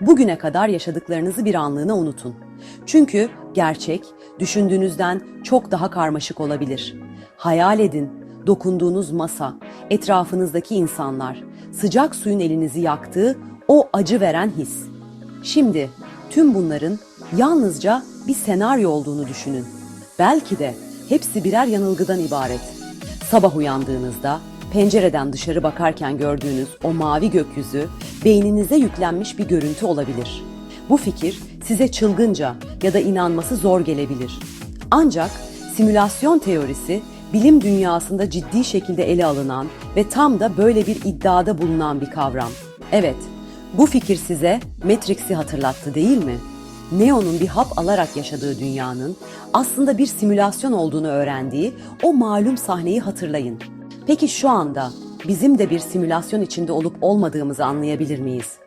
Bugüne kadar yaşadıklarınızı bir anlığına unutun. Çünkü gerçek düşündüğünüzden çok daha karmaşık olabilir. Hayal edin, dokunduğunuz masa, etrafınızdaki insanlar, sıcak suyun elinizi yaktığı o acı veren his. Şimdi tüm bunların yalnızca bir senaryo olduğunu düşünün. Belki de hepsi birer yanılgıdan ibaret. Sabah uyandığınızda pencereden dışarı bakarken gördüğünüz o mavi gökyüzü beyninize yüklenmiş bir görüntü olabilir. Bu fikir size çılgınca ya da inanması zor gelebilir. Ancak simülasyon teorisi bilim dünyasında ciddi şekilde ele alınan ve tam da böyle bir iddiada bulunan bir kavram. Evet, bu fikir size Matrix'i hatırlattı değil mi? Neo'nun bir hap alarak yaşadığı dünyanın aslında bir simülasyon olduğunu öğrendiği o malum sahneyi hatırlayın. Peki şu anda bizim de bir simülasyon içinde olup olmadığımızı anlayabilir miyiz?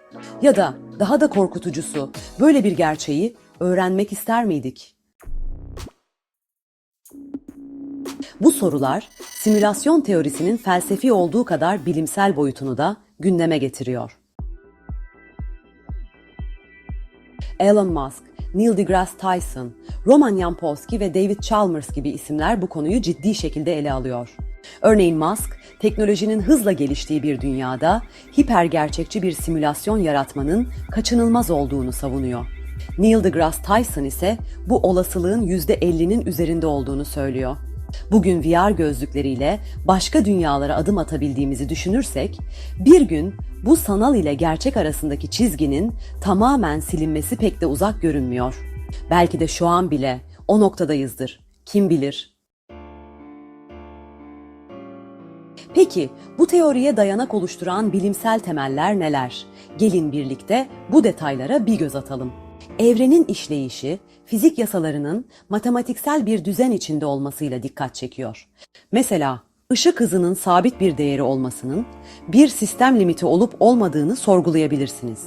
Ya da daha da korkutucusu böyle bir gerçeği öğrenmek ister miydik? Bu sorular simülasyon teorisinin felsefi olduğu kadar bilimsel boyutunu da gündeme getiriyor. Elon Musk, Neil deGrasse Tyson, Roman Yampolsky ve David Chalmers gibi isimler bu konuyu ciddi şekilde ele alıyor. Örneğin Musk, teknolojinin hızla geliştiği bir dünyada hiper gerçekçi bir simülasyon yaratmanın kaçınılmaz olduğunu savunuyor. Neil deGrasse Tyson ise bu olasılığın %50'nin üzerinde olduğunu söylüyor. Bugün VR gözlükleriyle başka dünyalara adım atabildiğimizi düşünürsek, bir gün bu sanal ile gerçek arasındaki çizginin tamamen silinmesi pek de uzak görünmüyor. Belki de şu an bile o noktadayızdır. Kim bilir? Peki bu teoriye dayanak oluşturan bilimsel temeller neler? Gelin birlikte bu detaylara bir göz atalım. Evrenin işleyişi, fizik yasalarının matematiksel bir düzen içinde olmasıyla dikkat çekiyor. Mesela ışık hızının sabit bir değeri olmasının bir sistem limiti olup olmadığını sorgulayabilirsiniz.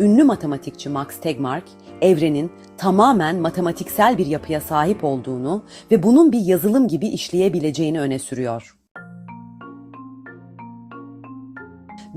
Ünlü matematikçi Max Tegmark, evrenin tamamen matematiksel bir yapıya sahip olduğunu ve bunun bir yazılım gibi işleyebileceğini öne sürüyor.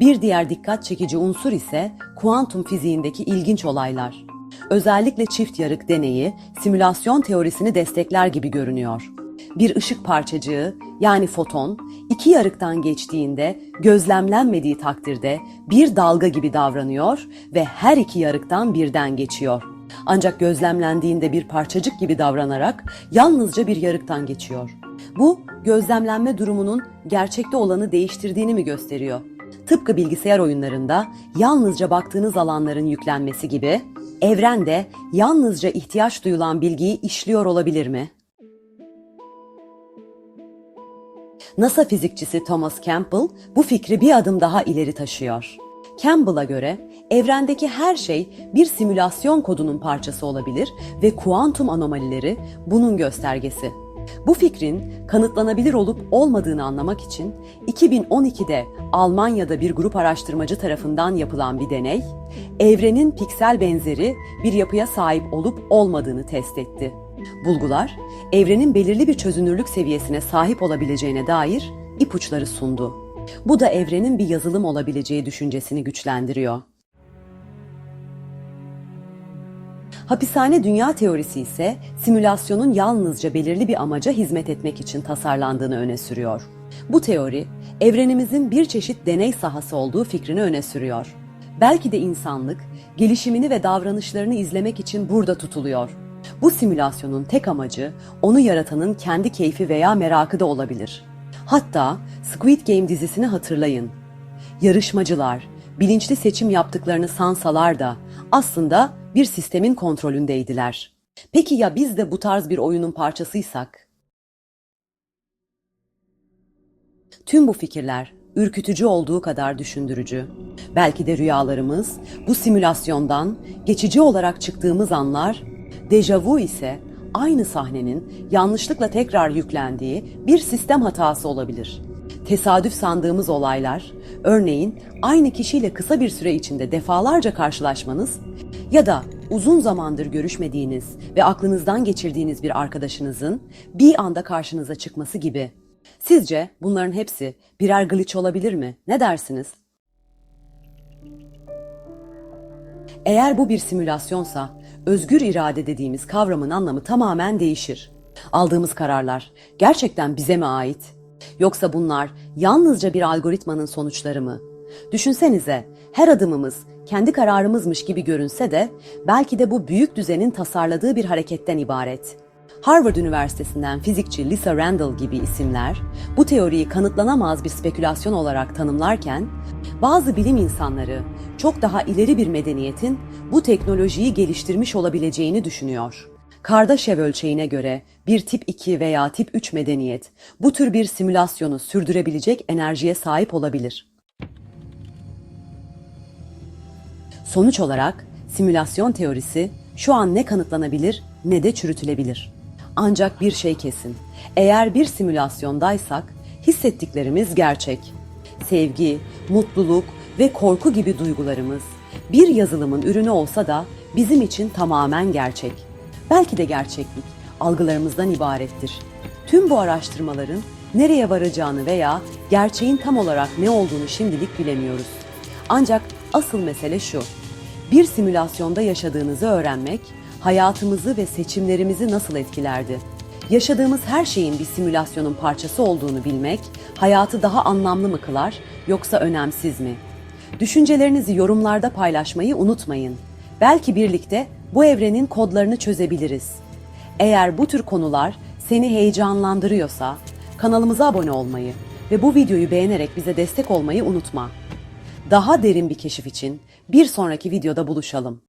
Bir diğer dikkat çekici unsur ise kuantum fiziğindeki ilginç olaylar. Özellikle çift yarık deneyi simülasyon teorisini destekler gibi görünüyor. Bir ışık parçacığı yani foton iki yarıktan geçtiğinde gözlemlenmediği takdirde bir dalga gibi davranıyor ve her iki yarıktan birden geçiyor. Ancak gözlemlendiğinde bir parçacık gibi davranarak yalnızca bir yarıktan geçiyor. Bu gözlemlenme durumunun gerçekte olanı değiştirdiğini mi gösteriyor? Tıpkı bilgisayar oyunlarında yalnızca baktığınız alanların yüklenmesi gibi, evren de yalnızca ihtiyaç duyulan bilgiyi işliyor olabilir mi? NASA fizikçisi Thomas Campbell bu fikri bir adım daha ileri taşıyor. Campbell'a göre evrendeki her şey bir simülasyon kodunun parçası olabilir ve kuantum anomalileri bunun göstergesi. Bu fikrin kanıtlanabilir olup olmadığını anlamak için 2012'de Almanya'da bir grup araştırmacı tarafından yapılan bir deney, evrenin piksel benzeri bir yapıya sahip olup olmadığını test etti. Bulgular, evrenin belirli bir çözünürlük seviyesine sahip olabileceğine dair ipuçları sundu. Bu da evrenin bir yazılım olabileceği düşüncesini güçlendiriyor. Hapishane dünya teorisi ise simülasyonun yalnızca belirli bir amaca hizmet etmek için tasarlandığını öne sürüyor. Bu teori, evrenimizin bir çeşit deney sahası olduğu fikrini öne sürüyor. Belki de insanlık, gelişimini ve davranışlarını izlemek için burada tutuluyor. Bu simülasyonun tek amacı, onu yaratanın kendi keyfi veya merakı da olabilir. Hatta Squid Game dizisini hatırlayın. Yarışmacılar, bilinçli seçim yaptıklarını sansalar da aslında bir sistemin kontrolündeydiler. Peki ya biz de bu tarz bir oyunun parçasıysak? Tüm bu fikirler ürkütücü olduğu kadar düşündürücü. Belki de rüyalarımız bu simülasyondan geçici olarak çıktığımız anlar, dejavu ise aynı sahnenin yanlışlıkla tekrar yüklendiği bir sistem hatası olabilir. Tesadüf sandığımız olaylar, örneğin aynı kişiyle kısa bir süre içinde defalarca karşılaşmanız ya da uzun zamandır görüşmediğiniz ve aklınızdan geçirdiğiniz bir arkadaşınızın bir anda karşınıza çıkması gibi. Sizce bunların hepsi birer glitch olabilir mi? Ne dersiniz? Eğer bu bir simülasyonsa, özgür irade dediğimiz kavramın anlamı tamamen değişir. Aldığımız kararlar gerçekten bize mi ait? Yoksa bunlar yalnızca bir algoritmanın sonuçları mı? Düşünsenize, her adımımız kendi kararımızmış gibi görünse de belki de bu büyük düzenin tasarladığı bir hareketten ibaret. Harvard Üniversitesi'nden fizikçi Lisa Randall gibi isimler bu teoriyi kanıtlanamaz bir spekülasyon olarak tanımlarken bazı bilim insanları çok daha ileri bir medeniyetin bu teknolojiyi geliştirmiş olabileceğini düşünüyor. Kardashev ölçeğine göre bir tip 2 veya tip 3 medeniyet bu tür bir simülasyonu sürdürebilecek enerjiye sahip olabilir. Sonuç olarak simülasyon teorisi şu an ne kanıtlanabilir ne de çürütülebilir. Ancak bir şey kesin. Eğer bir simülasyondaysak hissettiklerimiz gerçek. Sevgi, mutluluk ve korku gibi duygularımız bir yazılımın ürünü olsa da bizim için tamamen gerçek. Belki de gerçeklik algılarımızdan ibarettir. Tüm bu araştırmaların nereye varacağını veya gerçeğin tam olarak ne olduğunu şimdilik bilemiyoruz. Ancak asıl mesele şu. Bir simülasyonda yaşadığınızı öğrenmek, hayatımızı ve seçimlerimizi nasıl etkilerdi? Yaşadığımız her şeyin bir simülasyonun parçası olduğunu bilmek, hayatı daha anlamlı mı kılar yoksa önemsiz mi? Düşüncelerinizi yorumlarda paylaşmayı unutmayın. Belki birlikte bu evrenin kodlarını çözebiliriz. Eğer bu tür konular seni heyecanlandırıyorsa kanalımıza abone olmayı ve bu videoyu beğenerek bize destek olmayı unutma. Daha derin bir keşif için bir sonraki videoda buluşalım.